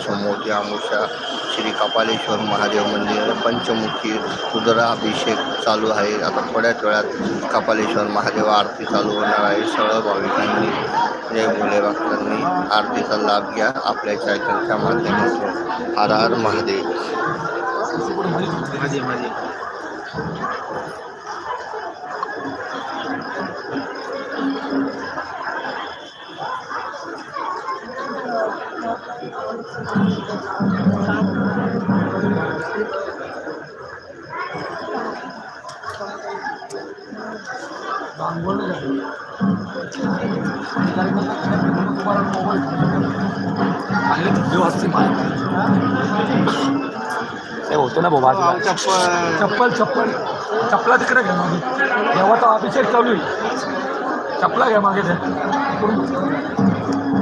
सोमवती अमावस्या श्री कपालेश्वर महादेव मंदिर पंचमुखी रुद्राभिषेक चालू आहे. आता थोड्याच वेळात कपालेश्वर महादेव आरती चालू होणार आहे. सर्व भाविकांनी जय भोले भक्तांनी आरतीचा लाभ घ्या. आपल्या चॅनलच्या माध्यमातून. हर हर महादेव. होतं ना बाजूला चप्पल चप्पल चप्पल चपला तिकडे घ्या मागे देवाचा अभिषेक चालू आहे चपला घ्या मागे त्या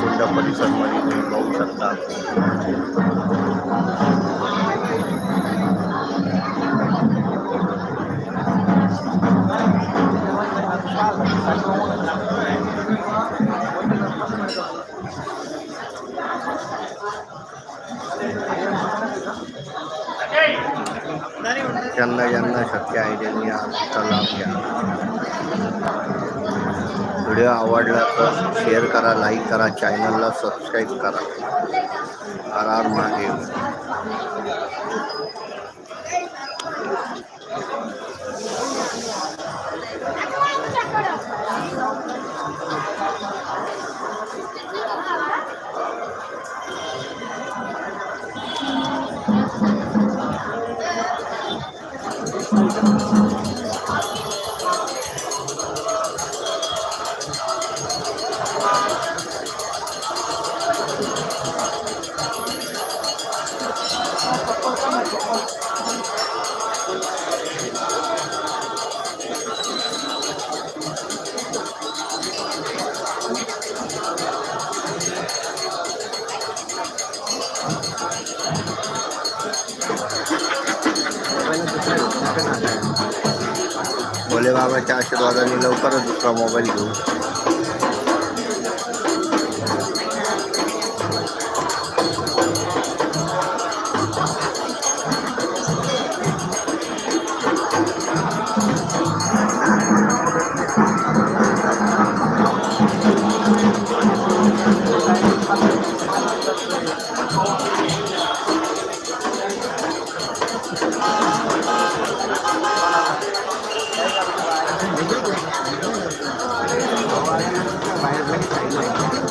रामकुंड परिसरमध्ये तुम्ही पाहू शकता? शक्य घ्या. व्हिडिओ आवडला तर शेअर करा लाईक करा चॅनलला सबस्क्राईब करा. आर आर महादेव भोले बाबाच्या आशीर्वादाने लवकरच दुसरा मोबाईल घेऊ.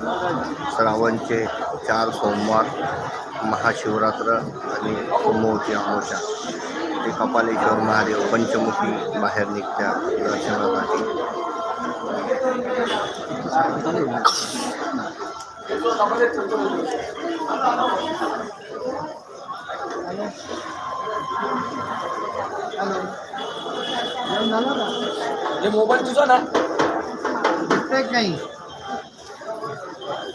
श्रावणचे चार सोमवार महाशिवरात्र आणि सोमवती अमावस्या. ते कपालेश्वर महादेव पंचमुखी बाहेर निघत्या दर्शनासाठी. मोबाईल तुझा ना. नाही?